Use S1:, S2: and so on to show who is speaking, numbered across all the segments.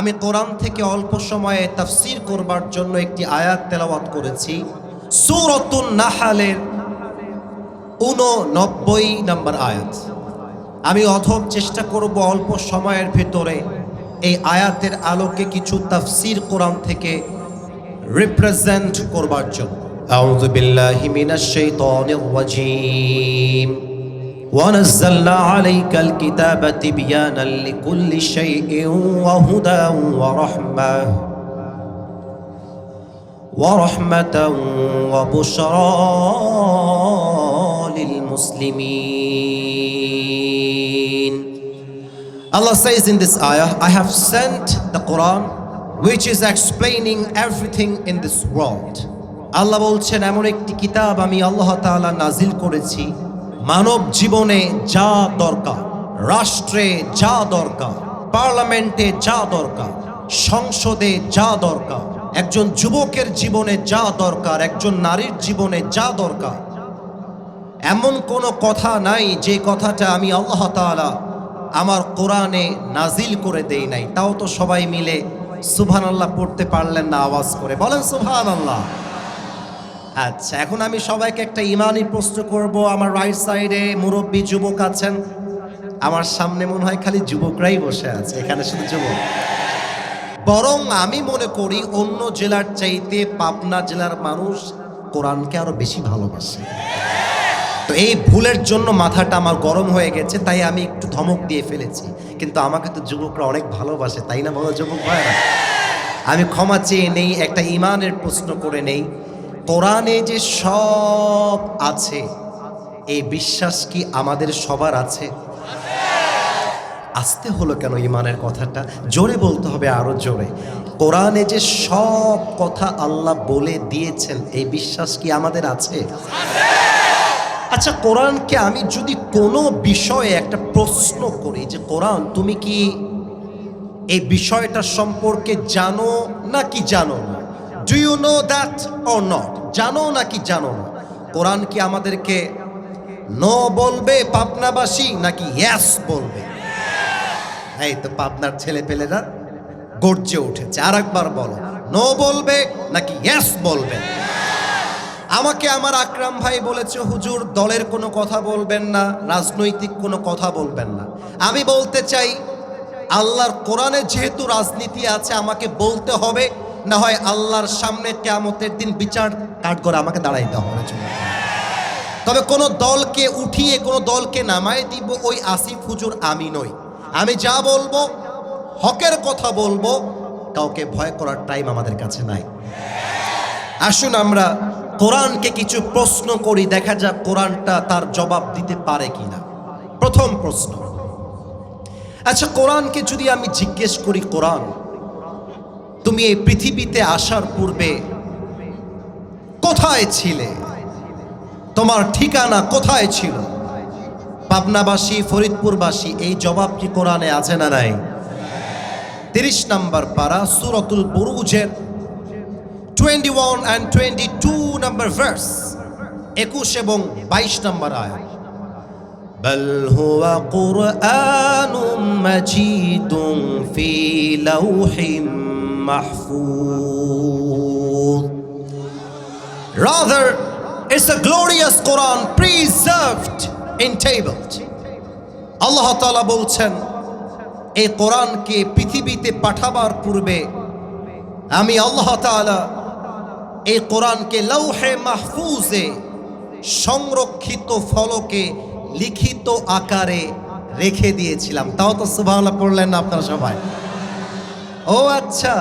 S1: আমি কোরআন থেকে অল্প সময়ে তাফসির করবার জন্য একটি আয়াত তেলাওয়াত করেছি সূরাতুন নাহালের উননব্বই নম্বর আয়াত আমি অথব চেষ্টা করব অল্প সময়ের ভেতরে এই আয়াতের আলোকে কিছু তাফসির কোরআন থেকে রিপ্রেজেন্ট করবার জন্য أعوذ بالله من الشيطان الرجيم ونزلنا عليك الكتاب تبيانا لكل شيء وهدى ورحمة ورحمة وبشرى للمسلمين Allah says in this ayah, I have sent the Quran which is explaining everything in this world. আল্লাহ বলছেন এমন একটি কিতাব আমি আল্লাহ তাআলা নাজিল করেছি মানব জীবনে যা দরকার, রাষ্ট্রে যা দরকার, পার্লামেন্টে যা দরকার, সংসদে যা দরকার, একজন যুবকের জীবনে যা দরকার, একজন নারীর জীবনে যা দরকার, এমন কোনো কথা নাই যে কথাটা আমি আল্লাহ তাআলা আমার কোরআনে নাজিল করে দেই নাই। তাও তো সবাই মিলে সুবহান আল্লাহ পড়তে পারলেন না আওয়াজ করে। বলেন সুবহান আল্লাহ আচ্ছা এখন আমি সবাইকে একটা ইমানি প্রশ্ন করব। আমার রাইট সাইডে মুরব্বী যুবক আছেন। আমার সামনে মনে হয় খালি যুবকরাই বসে আছে, এখানে শুধু যুবক। বরং আমি মনে করি অন্য জেলার চাইতে পাবনা জেলার মানুষ কোরআনকে আরও বেশি ভালোবাসে। তো এই ভুলের জন্য মাথাটা আমার গরম হয়ে গেছে, তাই আমি একটু ধমক দিয়ে ফেলেছি। কিন্তু আমাকে তো যুবকরা অনেক ভালোবাসে, তাই না বলো যুবক ভাইরা আমি ক্ষমা চেয়ে নেই, একটা ইমানের প্রশ্ন করে নেই। কোরআনে যে সব আছে, এই বিশ্বাস কি আমাদের সবার আছে? আসতে হলো কেন ইমানের কথাটা? জোরে বলতে হবে আরও জোরে। কোরআনে যে সব কথা আল্লাহ বলে দিয়েছেন, এই বিশ্বাস কি আমাদের আছে? আচ্ছা কোরআনকে আমি যদি কোনো বিষয়ে একটা প্রশ্ন করি যে, কোরআন, তুমি কি এই বিষয়টা সম্পর্কে জানো না কি জানো না? Do you know that or not জানো নাকি জানো না? কোরআন কি আমাদেরকে নো বলবে পাবনাবাসী নাকি ইয়াস বলবে? এই তো পাবনার ছেলে পেলেরা গর্জে উঠেছে। আর একবার বলো নো বলবে নাকি ইয়াস বলবে? আমাকে আমার আকরাম ভাই বলেছে, হুজুর, দলের কোনো কথা বলবেন না, রাজনৈতিক কোনো কথা বলবেন না। আমি বলতে চাই, আল্লাহর কোরআনে যেহেতু রাজনীতি আছে, আমাকে বলতে হবে না হয় আল্লাহর সামনে কেয়ামতের দিন বিচার কাট করে আমাকে দাঁড়াইতে হবে। তবে কোনো দলকে উঠিয়ে, কোনো দলকে নামায় দিব ওই আসিফ হুজুর আমি নই। আমি যা বলব, হকের কথা বলব, কাউকে ভয় করার টাইম আমাদের কাছে নাই। আসুন আমরা কোরআনকে কিছু প্রশ্ন করি, দেখা যাক কোরআনটা তার জবাব দিতে পারে কিনা। প্রথম প্রশ্ন আচ্ছা কোরআনকে যদি আমি জিজ্ঞেস করি কোরআন তুমি এই পৃথিবীতে আসার পূর্বে কোথায় ছিলে তোমার ঠিকানা কোথায় ছিল পাবনাবাসী ফরিদপুরবাসী এই জবাব কি কোরআনে আছে না নাই তিরিশ নাম্বার পারা সুরতুল বুরুজের twenty one and twenty two number verse একুশ এবং বাইশ নাম্বার আয় بل هو قرآن مجيد في لوح mahfuz. Rather, it's a glorious Quran preserved in tables. আল্লাহ তালা বলছেন এই কোরআনকে পৃথিবীতে পাঠাবার পূর্বে আমি আল্লাহ তালা এই কোরআনকে লৌহে মাহফুজে সংরক্ষিত ফলকে লিখিত আকারে রেখে দিয়েছিলাম তাও তো সুবাহ পড়লেন না আপনারা সবাই ও আচ্ছা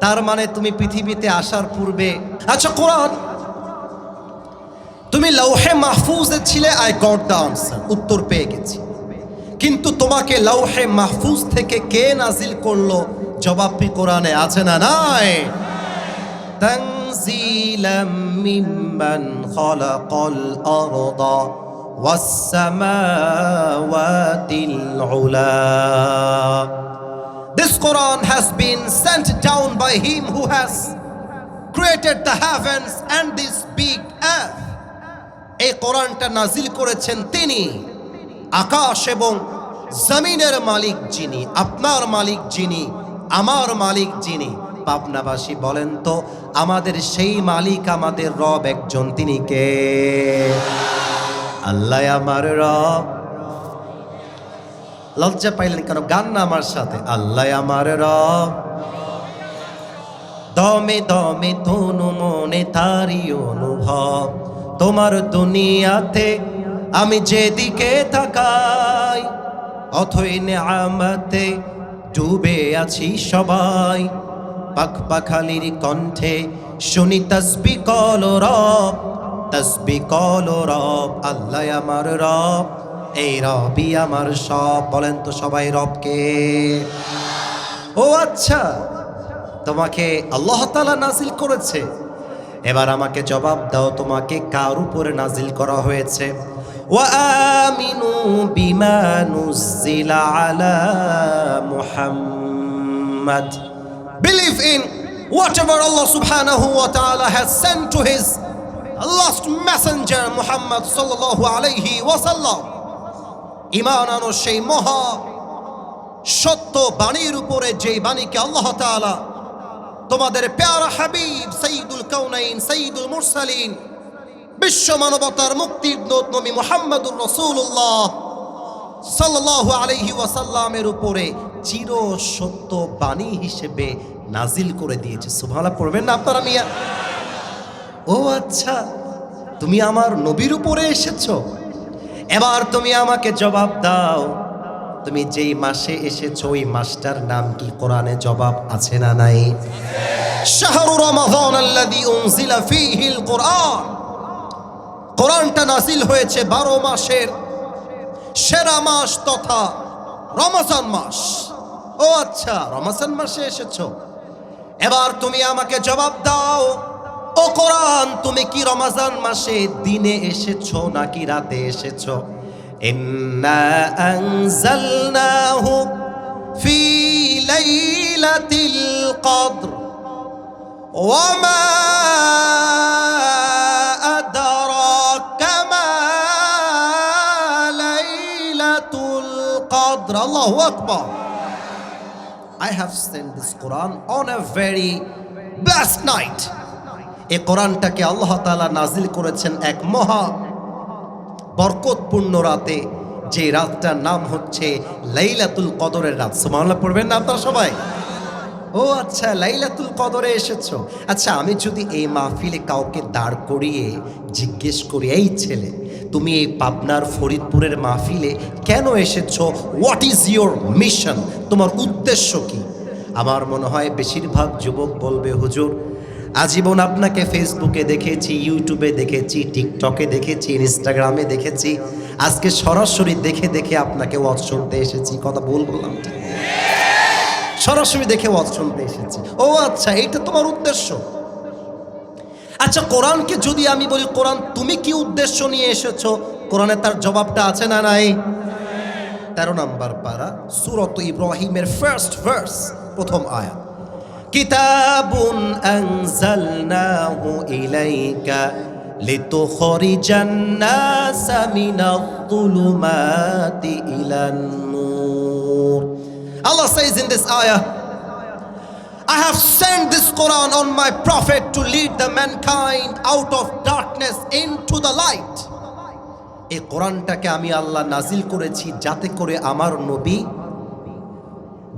S1: তার মানে তুমি পৃথিবীতে আসার পূর্বে আচ্ছা কোরআন তুমি লৌহে মাহফুজে ছিলে আই গট দ্য আনসার উত্তর পেয়ে গেছি কিন্তু তোমাকে লৌহে মাহফুজ থেকে কে নাজিল করলো জবাব কি কোরআনে আছে না নাই تنزيلا ممن خلق الأرض والسماوات العلا This Quran has been sent down by him who has created the heavens and this big earth. এই কোরআনটা নাজিল করেছেন তিনি। আকাশ এবং জমিনের মালিক যিনি, আপনার মালিক যিনি, আমার মালিক যিনি। পাবনাবাসী, বলেন তো, আমাদের সেই মালিক, আমাদের রব একজন, তিনি কে? আল্লাহ আমার রব। লজ্জা পাইলেন কেন? গান না আমার সাথে। আল্লাহ আমার রব। দমে দমে তনু মনে তারি অনুভব। তোমার দুনিয়াতে আমি যেদিকে তাকাই, অথই আমাতে ডুবে আছি সবাই। পাখ পাখালির কণ্ঠে শুনি তসবি কল রব, তসবি কল রব, আল্লাহ আমার রব। এই রবই আমার সব বলেন তো সবাই রবকে ও আচ্ছা তোমাকে আল্লাহ তালা নাজিল করেছে এবার আমাকে জবাব দাও তোমাকে কার উপরে নাজিল করা হয়েছে وآمنوا بما نزل على محمد Believe in whatever Allah subhanahu wa ta'ala has sent to his last messenger Muhammad sallallahu alayhi wa sallam ইমান আনো সেই মহা সত্য বাণীর উপরে যেই বাণীকে আল্লাহ তাআলা তোমাদের প্যারা হাবিব সঈদুল কৌনাইন সঈদুল মুরসালিন, বিশ্ব মানবতার মুক্তির দূত মুহাম্মদুর রাসূলুল্লাহ সাল্লাল্লাহু আলাইহি ওয়াসাল্লামের উপরে চির সত্য বাণী হিসেবে নাজিল করে দিয়েছে। সুভালা পড়বেন না আপনারা মিয়া? ও আচ্ছা তুমি আমার নবীর উপরে এসেছ? এবার তুমি আমাকে জবাব দাও। তুমি যেই মাসে এসেছ, ওই মাসটার নাম কি কোরআনে জবাব আছে না নাই? শাহরু রমাদান আল্লাযী উনজিলা ফীহিল কোরআন। কোরআনটা নাজিল হয়েছে বারো মাসের। সেরা মাস তথা রমজান মাস। ও আচ্ছা রমজান মাসে এসেছ। এবার তুমি আমাকে জবাব দাও। ও কোরআন, তুমি কি রমজান মাসে দিনে এসেছ নাকি রাতে এসেছ? ইন্না আনজালনাহু ফি লাইলাতিল কদর। ওয়ামা আদরাকা মা লাইলাতুল I have sent this Quran on a very blessed night. এই কোরআনটাকে আল্লাহ তাআলা নাজিল করেছেন এক মহা বরকতপূর্ণ রাতে। যে রাতটার নাম হচ্ছে লাইলাতুল কদরের রাত। সুবহানাল্লাহ, পড়বেন না আপনারা সবাই? ও আচ্ছা লাইলাতুল কদরে এসেছ। আচ্ছা আমি যদি এই মাহফিলে কাউকে দাঁড় করিয়ে জিজ্ঞেস করি, এই ছেলে, তুমি এই পাবনার ফরিদপুরের মাহফিলে কেন এসেছ? হোয়াট ইজ ইয়োর মিশন তোমার উদ্দেশ্য কি? আমার মনে হয়, বেশিরভাগ যুবক বলবে, হুজুর আজীবন আপনাকে ফেসবুকে দেখেছি ইউটিউবে দেখেছি টিকটকে দেখেছি ইনস্টাগ্রামে দেখেছি। আজকে সরাসরি দেখে দেখে আপনাকে ওয়াজ শুনতে এসেছি। কথা ভুল বললাম সরাসরি দেখে ওয়াজ শুনতে এসেছি। ও আচ্ছা এইটা তোমার উদ্দেশ্য? আচ্ছা কোরআনকে যদি আমি বলি, কোরআন, তুমি কি উদ্দেশ্য নিয়ে এসেছ? কোরআনে তার জবাবটা আছে না নাই? তেরো নাম্বার পারা, সুরত ইব্রাহিমের ফার্স্ট ভার্স প্রথম আয়াত। কিতাবুন আনজালনাহু ইলাইকা লিতুখরিজান নাসা মিনাল-যুলুমাতি ইলান-নূর Allah says in this ayah I have sent this Quran on my prophet to lead the mankind out of darkness into the light. এই কোরআনটাকে আমি আল্লাহ নাজিল করেছি যাতে করে আমার নবী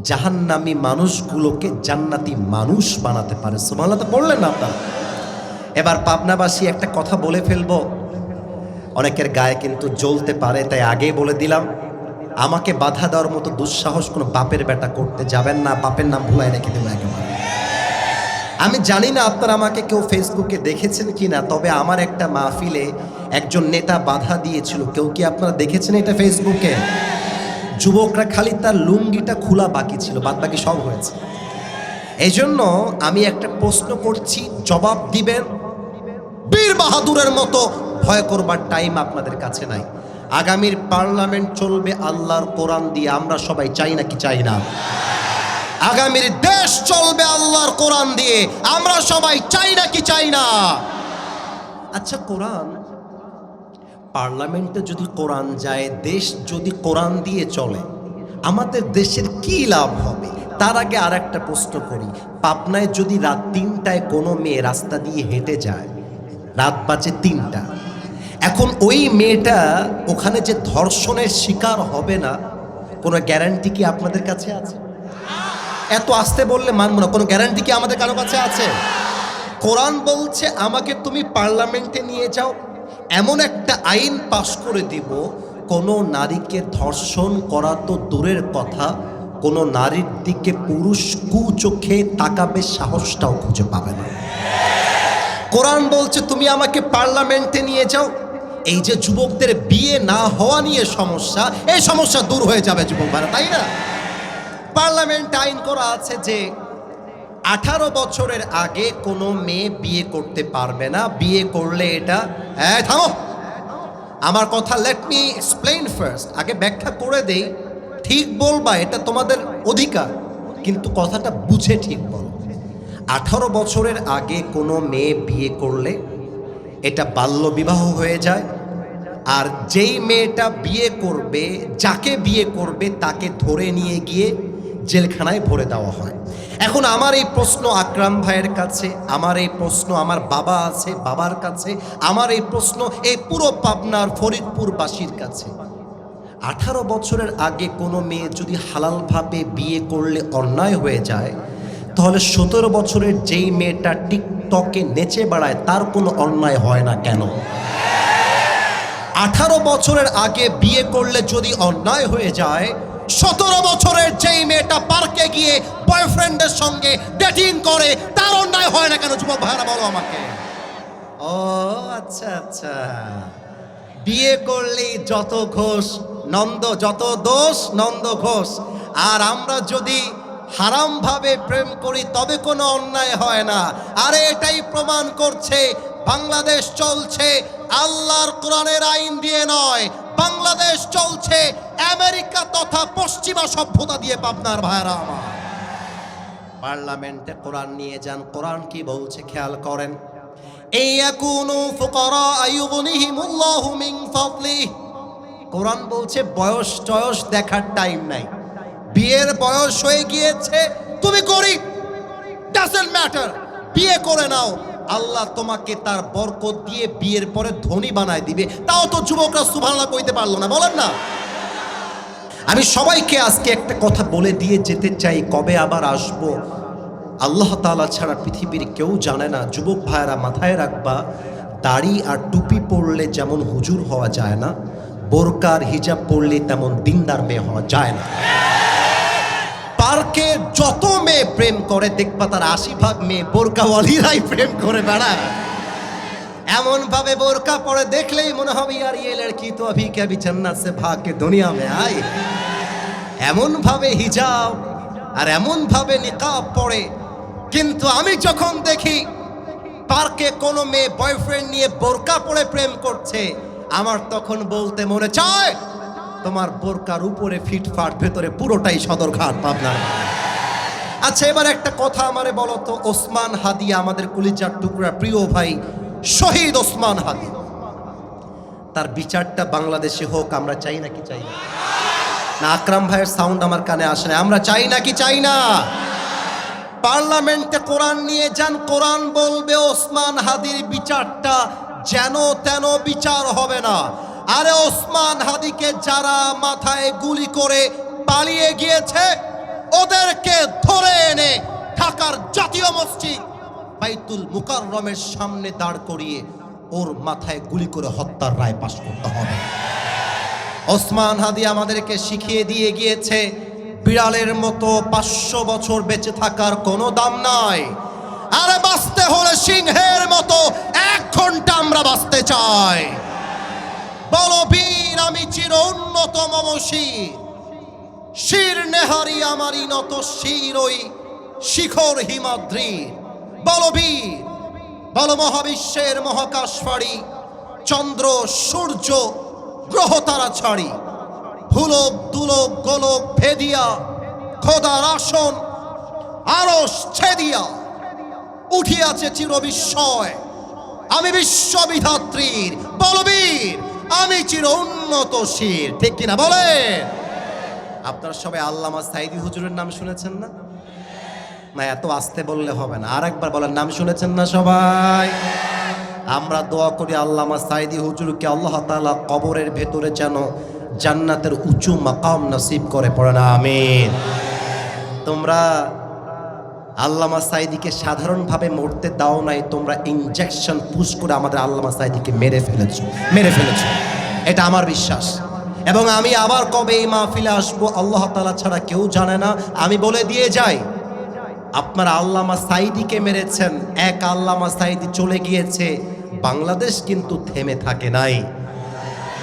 S1: জাহান্নামী মানুষগুলোকে জান্নাতি মানুষ বানাতে পারে। সুবহানাল্লাহ, তো পড়লেন আপনারা? এবার পাবনাবাসী একটা কথা বলে ফেলব। অনেকের গায়ে কিন্তু জ্বলতে পারে, তাই আগেই বলে দিলাম, আমাকে বাধা দেওয়ার মতো দুঃসাহস কোনো বাপের বেটা করতে যাবেন না, বাপের নাম ভুলাই রেখে দেবো একেবারে। আমি জানি না আপনারা আমাকে কেউ ফেসবুকে দেখেছেন কি না, তবে আমার একটা মাহফিলে একজন নেতা বাধা দিয়েছিল। কেউ কি আপনারা দেখেছেন এটা ফেসবুকে যুবকরা খালি তার লুঙ্গিটা খোলা বাকি ছিল বাদ বাকি সব হয়েছে। এই জন্য আমি একটা প্রশ্ন করছি, জবাব দিবেন? বীর বাহাদুরের মতো ভয় করবার টাইম আপনাদের কাছে নাই। আগামীর পার্লামেন্ট চলবে আল্লাহর কোরআন দিয়ে, আমরা সবাই চাই না কি চাই না? আগামীর দেশ চলবে আল্লাহর কোরআন দিয়ে, আমরা সবাই চাই না কি চাই না? আচ্ছা কোরআন পার্লামেন্টে যদি কোরআন যায়, দেশ যদি কোরআন দিয়ে চলে, আমাদের দেশের কি লাভ হবে? তার আগে আর একটা প্রশ্ন করি। পাবনায় যদি রাত তিনটায় কোনো মেয়ে রাস্তা দিয়ে হেঁটে যায়, রাত বাজে তিনটা, এখন ওই মেয়েটা ওখানে যে ধর্ষণের শিকার হবে না, কোনো গ্যারান্টি কি আপনাদের কাছে আছে? এত আসতে বললে মানব না, কোনো গ্যারান্টি কি আমাদের কারও কাছে আছে? কোরআন বলছে, আমাকে তুমি পার্লামেন্টে নিয়ে যাও এমন একটা আইন পাশ করে দিব, কোনো নারীকে ধর্ষণ করা তো দূরের কথা, কোনো নারীর দিকে পুরুষ কু চোখে তাকাবে সাহসটাও খুঁজে পাবে না। কোরআন বলছে, তুমি আমাকে পার্লামেন্টে নিয়ে যাও। এই যে যুবকদের বিয়ে না হওয়া নিয়ে সমস্যা, এই সমস্যা দূর হয়ে যাবে যুবক ভাড়া তাই না? পার্লামেন্ট আইন করা আছে যে আঠারো বছরের আগে কোনো মেয়ে বিয়ে করতে পারবে না। বিয়ে করলে এটা হ্যাঁ থামো। আমার কথা লেট মি এক্সপ্লেইন ফার্স্ট আগে ব্যাখ্যা করে দেই। ঠিক বলবা, এটা তোমাদের অধিকার। কিন্তু কথাটা বুঝে ঠিক বল। আঠারো বছরের আগে কোনো মেয়ে বিয়ে করলে এটা বাল্যবিবাহ হয়ে যায়। আর যেই মেয়েটা বিয়ে করবে, যাকে বিয়ে করবে, তাকে ধরে নিয়ে গিয়ে জেলখানায় ভরে দেওয়া হয়। এখন আমার এই প্রশ্ন আকরাম ভাইয়ের কাছে, আমার এই প্রশ্ন আমার বাবা আছে, বাবার কাছে, আমার এই প্রশ্ন এই পুরো পাবনার ফরিদপুরবাসীর কাছে। আঠারো বছরের আগে কোনো মেয়ে যদি হালালভাবে বিয়ে করলে অন্যায় হয়ে যায়, তাহলে সতেরো বছরের যেই মেয়েটা টিকটকে নেচে বেড়ায়, তার কোনো অন্যায় হয় না কেন? আঠারো বছরের আগে বিয়ে করলে যদি অন্যায় হয়ে যায় সতেরো বছরের যেই মেয়েটা পার্কে গিয়ে বয়ফ্রেন্ডের সঙ্গে ডেটিং করে, তার অন্যায় হয় না কেন? যুবক ভাইরা বলো আমাকে। ও আচ্ছা আচ্ছা। বিয়ে করলেই যত ঘোষ, নন্দ যত দোষ, নন্দ ঘোষ। আর আমরা যদি হারামভাবে প্রেম করি, তবে কোনো অন্যায় হয় না। আরে, এটাই প্রমাণ করছে, বাংলাদেশ চলছে, আল্লাহর কোরআনের আইন দিয়ে নয়। বাংলাদেশ চলছে, আমেরিকা তথা পশ্চিমা সভ্যতা দিয়ে পাবনার ভাইরা আমার। পার্লামেন্টে কোরআন নিয়ে যান, কোরআন কি বলছে খেয়াল করেন। এই ইয়াকুনু ফুকারা আইয়ুগনিহিমুল্লাহু মিন ফাদলিহ কোরআন বলছে বয়স টয়স দেখার টাইম নাই। বিয়ের বয়স হয়ে গিয়েছে, তুমি গরিব ডাজন্ট ম্যাটার বিয়ে করে নাও আল্লাহ তোমাকে তার বরকত দিয়ে বিয়ের পরে ধনী বানায় দিবে। তাও তো যুবকরা সুবহানাল্লাহ কইতে পারল না, বলেন না। আমি সবাইকে আজকে একটা কথা বলে দিয়ে যেতে চাই, কবে আবার আসব? আল্লাহ তাআলা ছাড়া পৃথিবীর কেউ জানে না, যুবক ভাইয়েরা মাথায় রাখবা, দাড়ি আর টুপি পরলে যেমন হুজুর হওয়া যায় না বোরকার হিজাব পরলে তেমন দিনদার মেয়ে হওয়া যায় না। পার্কে যত মেয়ে প্রেম করে, দেখবা তার আশি ভাগ মেয়ে বোরকাওয়ালিরাই প্রেম করে বেড়ায়। এমন ভাবে বোরকা পরে দেখলেই মনে হবে আর ইয়ে লড়কি তো অভি কে অভি জান্নাত সে ভাগ কে দুনিয়া মে আই এমন ভাবে হিজাব আর এমন ভাবে নিকাব পড়ে কিন্তু আমি যখন দেখি পার্কে কোনো মেয়ে বয়ফ্রেন্ড নিয়ে বোরকা পরে প্রেম করছে, আমার তখন বলতে মনে চায় তোমার বোরকার উপরে ফিটফাট ভেতরে পুরোটাই সদরঘাট পাবনার আচ্ছা এবার একটা কথা আমারে বলো তো, ওসমান হাদি আমাদের কুলিচার টুকরা প্রিয় ভাই শহীদ ওসমান হাদি। তার বিচারটা বাংলাদেশে হোক, আমরা চাই নাকি চাই না? না, আকরাম ভাইয়ের সাউন্ড আমার কানে আসে না আমরা চাই নাকি চাই না? পার্লামেন্টে কোরআন নিয়ে যান, কোরআন বলবে ওসমান হাদির বিচারটা যেন তেন বিচার হবে না। আরে ওসমান হাদিকে যারা মাথায় গুলি করে পালিয়ে গিয়েছে, ওদেরকে ধরে এনে ঢাকার জাতীয় মসজিদ বাইতুল মুকাররমের সামনে দাঁড় করিয়ে ওর মাথায় গুলি করে হত্যার রায় পাশ করতে হবে। ওসমান হাদি আমাদেরকে শিখিয়ে দিয়ে গিয়েছে, বিড়ালের মতো পাঁচশো বছর বেঁচে থাকার কোনো দাম নাই। আরে বাঁচতে হলে সিংহের মতো এক ঘণ্টা আমরা বাঁচতে চাই। বলো বীর আমি চির উন্নত মম শির নেহারি আমারই নত শির, ওই শিখর হিমাদ্রি বলো বীর বলো মহাবিশ্বের মহাকাশ ফাড়ি চন্দ্র, সূর্য, গ্রহ তারা ছাড়ি। ভুলক, দুলক, গোলক, ভেদিয়া, খোদার আসন আরস ছেদিয়া। উঠিয়াছে চির বিস্ময় আমি বিশ্ববিধাত্রীর। বলবীর আমি চির উন্নত শির। ঠিক কিনা বলেন? আপনারা সবাই আল্লামা সাইদি হুজুরের নাম শুনেছেন না? না, এত আসতে বললে হবে না। আর একবার বলেন, নাম শুনেছেন না সবাই? আমরা দোয়া করি আল্লামা সাইদি হুজুরকে আল্লাহ তাআলা কবরের ভেতরে যেন জান্নাতের উঁচু মাকাম নসিব করে পড়ে না আমিন। তোমরা আল্লামা সাইদিকে সাধারণভাবে মরতে দাও নাই, তোমরা ইনজেকশন পুশ করে আমাদের আল্লামা সাইদিকে মেরে ফেলেছো মেরে ফেলেছো। এটা আমার বিশ্বাস। এবং আমি আবার কবে এই মাহফিলে আসব, আল্লাহ তালা ছাড়া কেউ জানে না। আমি বলে দিয়ে যাই, আপনারা আল্লামা সাইদিকে মেরেছেন, এক আল্লামা সাইদি চলে গিয়েছে, বাংলাদেশ কিন্তু থেমে থাকে নাই।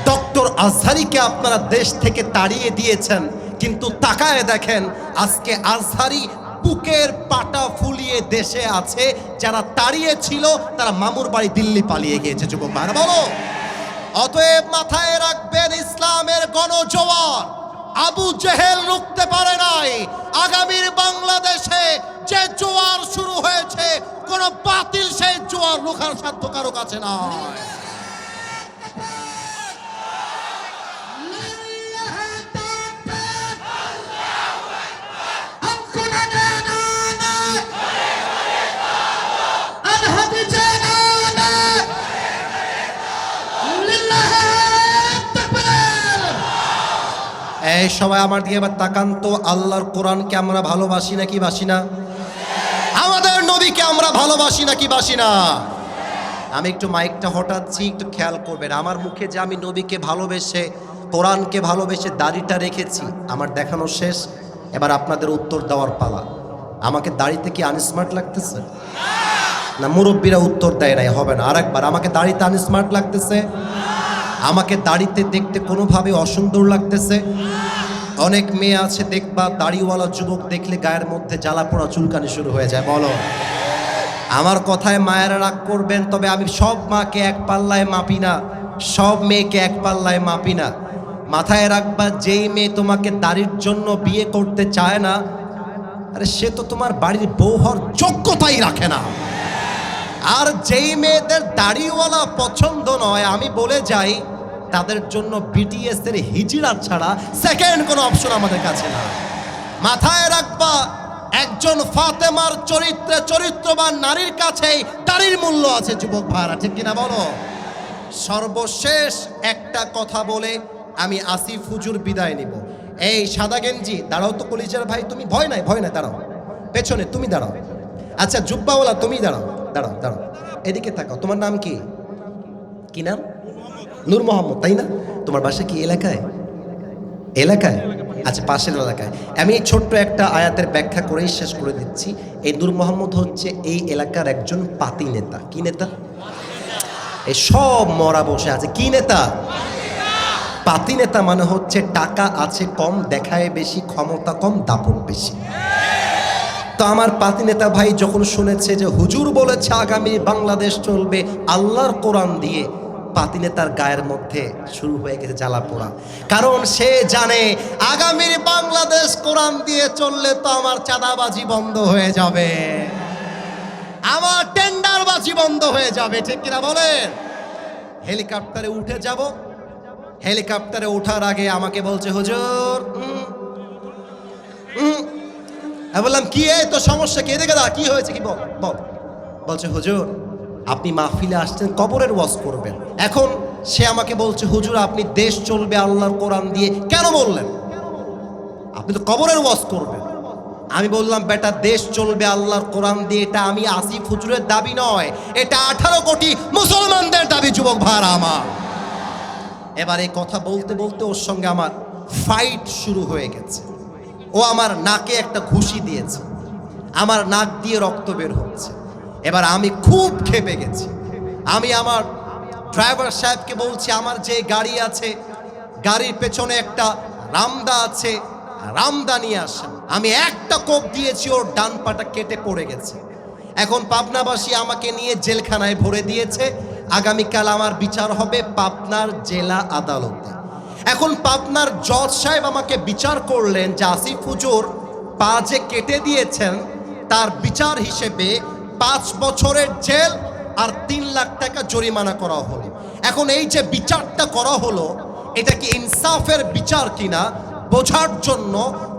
S1: ডক্টর আজহারিকে আপনারা দেশ থেকে তাড়িয়ে দিয়েছেন, কিন্তু তাকায় দেখেন, আজকে আজহারি বুকের পাটা ফুলিয়ে দেশে আছে, যারা তাড়িয়ে ছিল, তারা মামুর বাড়ি দিল্লি পালিয়ে গিয়েছে, যুবক ভাইরা, বলো। অতএব মাথায় রাখবেন, ইসলামের গণজোয়ার। আবু জেহেল রুখতে পারে নাই। আগামীর বাংলাদেশে যে জোয়ার শুরু হয়েছে, কোন বাতিল সেই জোয়ার রুখার সাধ্য কারও কাছে নয় এই সবাই আমার দিকে এবার তাকান তো, আল্লাহর কোরআনকে আমরা ভালোবাসি নাকি বাসি না? আমাদের নবীকে আমরা ভালোবাসি নাকি বাসি না? আমি একটু মাইকটা হটাচ্ছি, একটু খেয়াল করবেন। আমার মুখে যে আমি নবীকে ভালোবেসে, কোরআনকে ভালোবেসে দাড়িটা রেখেছি, আমার দেখানো শেষ। এবার আপনাদের উত্তর দেওয়ার পালা। আমাকে দাড়িতে কি আনস্মার্ট লাগতেছে? না, মুরব্বীরা উত্তর দেয় নাই, হবে না। আরেকবার, আমাকে দাড়িতে আনস্মার্ট লাগতেছে? আমাকে দাড়িতে দেখতে কোনোভাবে অসুন্দর লাগতেছে। অনেক মেয়ে আছে, দেখবা দাড়িওয়ালা যুবক দেখলে গায়ের মধ্যে জ্বালা পোড়া চুলকানি শুরু হয়ে যায়, বলো। আমার কথায় মায়েরা রাগ করবেন, তবে আমি সব মাকে এক পাল্লায় মাপি না। সব মেয়েকে এক পাল্লায় মাপি না। মাথায় রাখবা, যেই মেয়ে তোমাকে দাড়ির জন্য বিয়ে করতে চায় না, আরে সে তো তোমার বাড়ির বউ যোগ্যতাই রাখে না। আর যেই মেয়েদের দাড়িওয়ালা পছন্দ নয়, আমি বলে যাই তাদের জন্য বিটিএস এর হিজিরা ছাড়া সেকেন্ড কোনো অপশন আমাদের কাছে না। মাথায় রাখবা, একজন ফাতেমার চরিত্রে চরিত্রবান নারীর কাছেই দাড়ির মূল্য আছে, যুবক ভাড়া ঠিক কিনা বলো? সর্বশেষ একটা কথা বলে আমি আসিফ হুজুর বিদায় নিব। এই সাদা গেঞ্জি, দাঁড়াও তো কলিজার ভাই, তুমি ভয় নাই ভয় নাই, দাঁড়াও। পেছনে, তুমি দাঁড়াও। আচ্ছা জুব্বাওয়ালা, তুমি দাঁড়াও দাঁড়াও দাঁড়াও। এদিকে তাকাও, তোমার নাম কি? কি নাম? নূর মোহাম্মদ, তাই না? তোমার বাসা কি এলাকায়? এলাকায়? আচ্ছা পাশের এলাকায়। আমি এই ছোট্ট একটা আয়াতের ব্যাখ্যা করেই শেষ করে দিচ্ছি। এই নূর মোহাম্মদ হচ্ছে এই এলাকার একজন পাতি নেতা। কি নেতা? এই সব মরা বসে আছে। কি নেতা? পাতি নেতা মানে হচ্ছে টাকা আছে কম, দেখায় বেশি, ক্ষমতা কম, দাপট বেশি। তো আমার পাতি নেতা ভাই যখন শুনেছে যে হুজুর বলেছে আগামী বাংলাদেশ চলবে আল্লাহর কোরআন দিয়ে পাতি তার গায়ের মধ্যে শুরু হয়ে গেছে জ্বালা পোড়া। কারণ সে জানে, আগামীর বাংলাদেশ কোরআন দিয়ে চললে তো আমার চাঁদাবাজি বন্ধ হয়ে যাবে। আমার টেন্ডারবাজি বন্ধ হয়ে যাবে, ঠিক কিনা বলেন? হেলিকপ্টারে উঠে যাব। হেলিকপ্টারে ওঠার আগে আমাকে বলছে, হুজুর বললাম, কি এই তো সমস্যা? কি এদিকে দা কি হয়েছে? কি বল বল। বলছে, হুজুর আপনি মাহফিলে আসছেন, কবরের ওয়াজ করবেন। এখন সে আমাকে বলছে, হুজুর, আপনি দেশ চলবে আল্লাহর কোরআন দিয়ে। কেন বললেন? আপনি তো কবরের ওয়াজ করবেন। আমি বললাম, বেটা, দেশ চলবে আল্লাহর কোরআন দিয়ে। এটা আমি আসিফ হুজুরের দাবি নয়, এটা আঠারো কোটি মুসলমানদের দাবি, যুবক ভার আমার। এবার এই কথা বলতে বলতে ওর সঙ্গে আমার ফাইট শুরু হয়ে গেছে। ও আমার নাকে একটা ঘুষি দিয়েছে। আমার নাক দিয়ে রক্ত বের হচ্ছে। এবার আমি খুব খেপে গেছি। আমি আমার ড্রাইভার সাহেবকে বলছি, আমার যে গাড়ি আছে, গাড়ির পেছনে একটা রামদা আছে, রামদা নিয়ে আসেন। আমি একটা কোপ দিয়েছি, ওর ডান পাটা কেটে পড়ে গেছে। এখন পাবনাবাসী আমাকে নিয়ে জেলখানায় ভরে দিয়েছে। আগামীকাল আমার বিচার হবে পাবনার জেলা আদালতে। এখন পাবনার জজ সাহেব আমাকে বিচার করলেন যে আসিফ হুজুর পা যে কেটে দিয়েছেন, তার বিচার হিসেবে পাঁচ বছরের জেল আর তিন লাখ টাকা জরিমানা করা হলো। এখন এই যে বিচারটা করা হলো, এটা কি ইনসাফের বিচার কিনা, বোঝার জন্য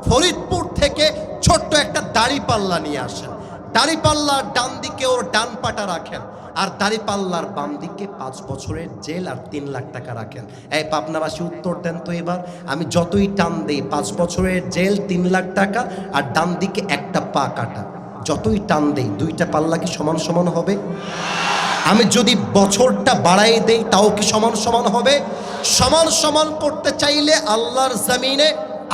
S1: ফরিদপুর থেকে ছোট্ট একটা দাড়ি পাল্লা নিয়ে আসেন। দাড়ি পাল্লার ডান দিকে ওর ডান পাটা রাখেন আর দাড়ি পাল্লার বাম দিকে পাঁচ বছরের জেল আর তিন লাখ টাকা রাখেন। এই পাবনাবাসী উত্তর দেন তো এবার, আমি যতই টান দেই, পাঁচ বছরের জেল, তিন লাখ টাকা আর ডান দিকে একটা পা কাটা। যতই টান দেই, দুইটা পাল্লা কি সমান সমান হবে? আমি যদি বছরটা বাড়াই দেই, তাও কি সমান সমান হবে? সমান সমান করতে চাইলে আল্লাহর জমিনে,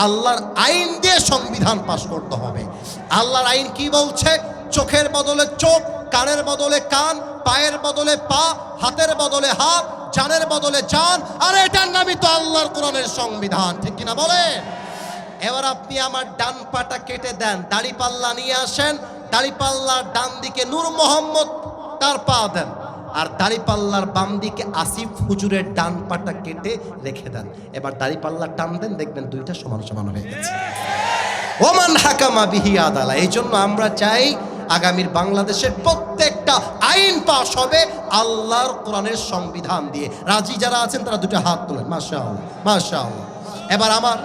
S1: আল্লাহর আইন দিয়ে সংবিধান পাশ করতে হবে। আল্লাহর আইন কি বলছে? চোখের বদলে চোখ, কানের বদলে কান, পায়ের বদলে পা, হাতের বদলে হাত, জানের বদলে জান, আর এটার নামই তো আল্লাহর কোরআনের সংবিধান, ঠিক কিনা বলে এবার আপনি আমার ডান পাটা কেটে দেন, দাড়ি পাল্লা নিয়ে আসেন দাড়ি পাল্লার ডান দিকে নূর মোহাম্মদ, তার পা দেন। আর দাড়ি পাল্লার বাম দিকে আসিফ হুজুরের ডান পাটা কেটে রেখে দেন। এবার দাড়ি পাল্লা টান দেন, দেখবেন দুইটা সমান সমান হয়ে গেছে। ওমান হাকামা বিহি আদালা। এই জন্য আমরা চাই আগামীর বাংলাদেশের প্রত্যেকটা আইন পাশ হবে আল্লাহর কোরআনের সংবিধান দিয়ে। রাজি যারা আছেন, তারা দুটো হাত তোলেন। মাশা আল্লাহ এবার আমার